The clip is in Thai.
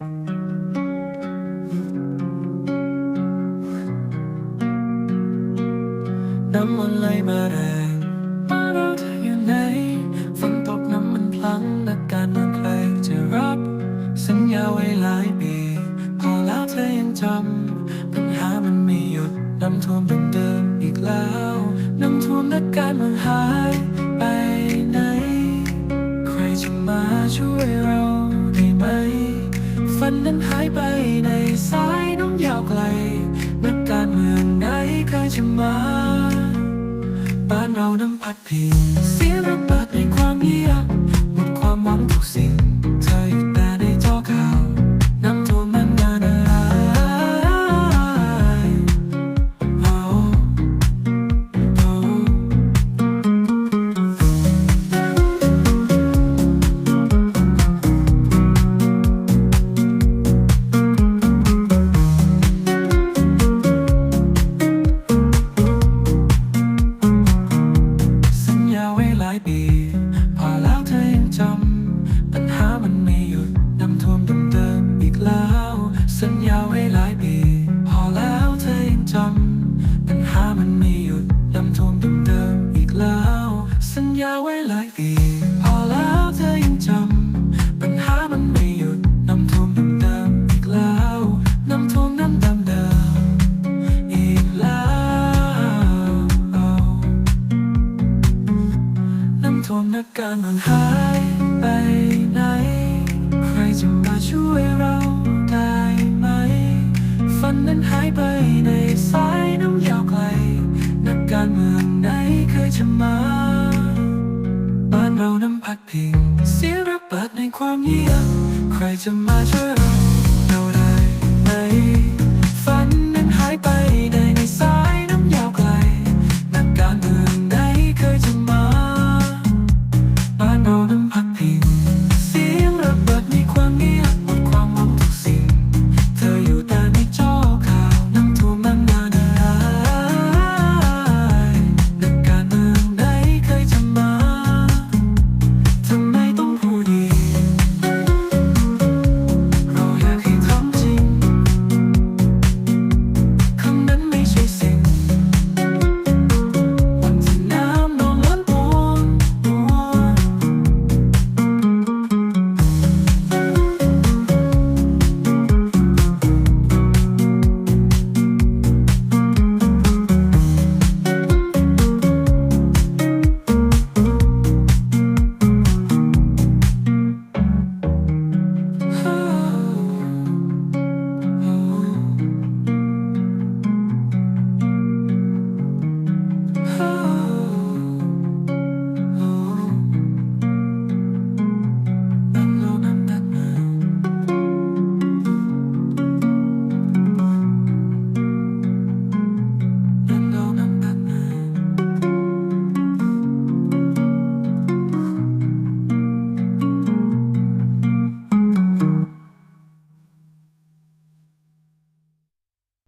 น้ำมันไหลมาแรงมาเราเธออยู่ไหนฝนตกน้ำมันพลังนักการเมืองใครจะรับ สัญญาไว้หลายปี พอแล้วเธอยังจำปัญหามันไม่หยุดน้ำท่วมเป็นเดิมอีกแล้ว น้ำท่วมนักการเมืองหายไปไหน ใครจะมาช่วยเราได้ไหม ฝันนั้นหายไปในสายน้ำยาวไกลนักการเมืองไหนเคยจะมา บ้านเราน้นพัดพิงเสียงระเบิดในความเงียบหมดความหวังทุกสิ่งาไว้หลายปี พอแล้วเธอยังจำ ปัญหามันไม่หยุดน้ำท่วมเดิมๆอีกแล้ว สัญญา นักการเมืองหายไปไหน ใครจะมาช่วยเราได้ไหม ฝันนั้นหายไปในสายน้ำยาวไกล นักการเมืองไหนเคยจะมา บ้านเราน้ำพัดพิง เสียระเบิดในความเงียบ ใครจะมาช่วยเรา